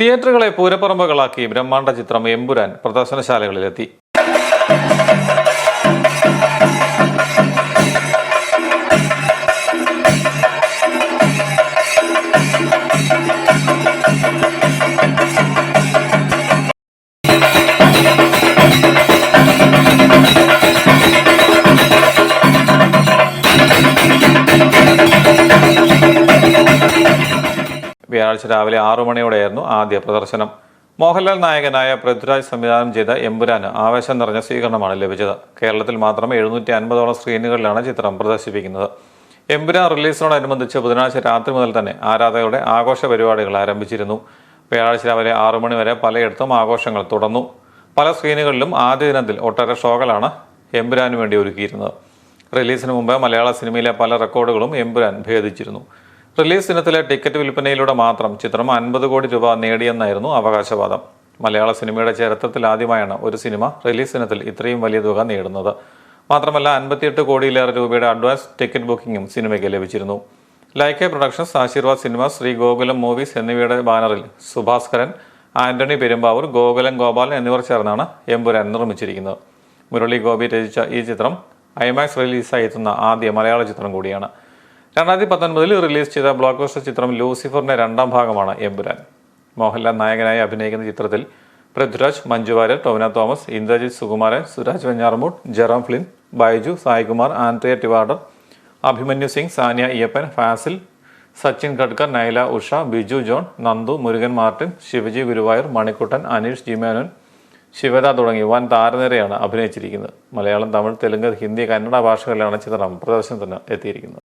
തിയേറ്ററുകളെ പൂരപ്പറമ്പുകളാക്കി ബ്രഹ്മാണ്ഡ ചിത്രം എമ്പുരാൻ പ്രദർശനശാലകളിലെത്തി. വ്യാഴാഴ്ച രാവിലെ ആറു മണിയോടെയായിരുന്നു ആദ്യ പ്രദർശനം. മോഹൻലാൽ നായകനായ പൃഥ്വിരാജ് സംവിധാനം ചെയ്ത എമ്പുരാന് ആവേശം നിറഞ്ഞ സ്വീകരണമാണ് ലഭിച്ചത്. കേരളത്തിൽ മാത്രം എഴുന്നൂറ്റി അൻപതോളം സ്ക്രീനുകളിലാണ് ചിത്രം പ്രദർശിപ്പിക്കുന്നത്. എമ്പുരാൻ റിലീസിനോടനുബന്ധിച്ച് ബുധനാഴ്ച രാത്രി മുതൽ തന്നെ ആരാധകരുടെ ആഘോഷ പരിപാടികൾ ആരംഭിച്ചിരുന്നു. വ്യാഴാഴ്ച രാവിലെ ആറു മണി വരെ പലയിടത്തും ആഘോഷങ്ങൾ തുടർന്നു. പല സ്ക്രീനുകളിലും ആദ്യ ദിനത്തിൽ ഒട്ടേറെ ഷോകളാണ് എമ്പുരാന് വേണ്ടി ഒരുക്കിയിരുന്നത്. റിലീസിന് മുമ്പ് മലയാള സിനിമയിലെ പല റെക്കോർഡുകളും എമ്പുരാൻ ഭേദിച്ചിരുന്നു. റിലീസ് ദിനത്തിലെ ടിക്കറ്റ് വിൽപ്പനയിലൂടെ മാത്രം ചിത്രം അൻപത് കോടി രൂപ നേടിയെന്നായിരുന്നു അവകാശവാദം. മലയാള സിനിമയുടെ ചരിത്രത്തിൽ ആദ്യമായാണ് ഒരു സിനിമ റിലീസ് ദിനത്തിൽ ഇത്രയും വലിയ തുക നേടുന്നത്. മാത്രമല്ല അൻപത്തിയെട്ട് കോടിയിലേറെ രൂപയുടെ അഡ്വാൻസ് ടിക്കറ്റ് ബുക്കിംഗും സിനിമയ്ക്ക് ലഭിച്ചിരുന്നു. Lyca productions Aashirvad cinema Sree Gokulam movies എന്നിവയുടെ ബാനറിൽ സുഭാസ്കരൻ ആന്റണി പെരുമ്പാവൂർ ഗോകുലം ഗോപാലൻ എന്നിവർ ചേർന്നാണ് എമ്പുരാൻ നിർമ്മിച്ചിരിക്കുന്നത്. മുരളി ഗോപി രചിച്ച ഈ ചിത്രം ഐമാക്സ് റിലീസായി എത്തുന്ന ആദ്യ മലയാള ചിത്രം കൂടിയാണ്. രണ്ടായിരത്തി പത്തൊൻപതിൽ റിലീസ് ചെയ്ത ബ്ലോക്ക് ബസ്റ്റർ ചിത്രം ലൂസിഫറിന്റെ രണ്ടാം ഭാഗമാണ് എമ്പുരാൻ. മോഹൻലാൽ നായകനായി അഭിനയിക്കുന്ന ചിത്രത്തിൽ Prithviraj Manju Warrier Tovino Thomas Indrajith Sukumaran Suraj Venjaramoodu Jerome Flynn Baiju Saikumar Andrea Tivadar Abhimanyu Singh Saniya Iyappan Fazil Sachin Khedekar Naila Usha Biju John Nandu Murugan Martin Shivaji Guruvayoor Manikuttan Aneesh G Menon Shivada തുടങ്ങി വൻ താരനിരയാണ് അഭിനയിച്ചിരിക്കുന്നത്. മലയാളം തമിഴ് തെലുങ്ക് ഹിന്ദി കന്നഡ ഭാഷകളിലാണ് ചിത്രം പ്രദർശനത്തിന് എത്തിയിരിക്കുന്നത്.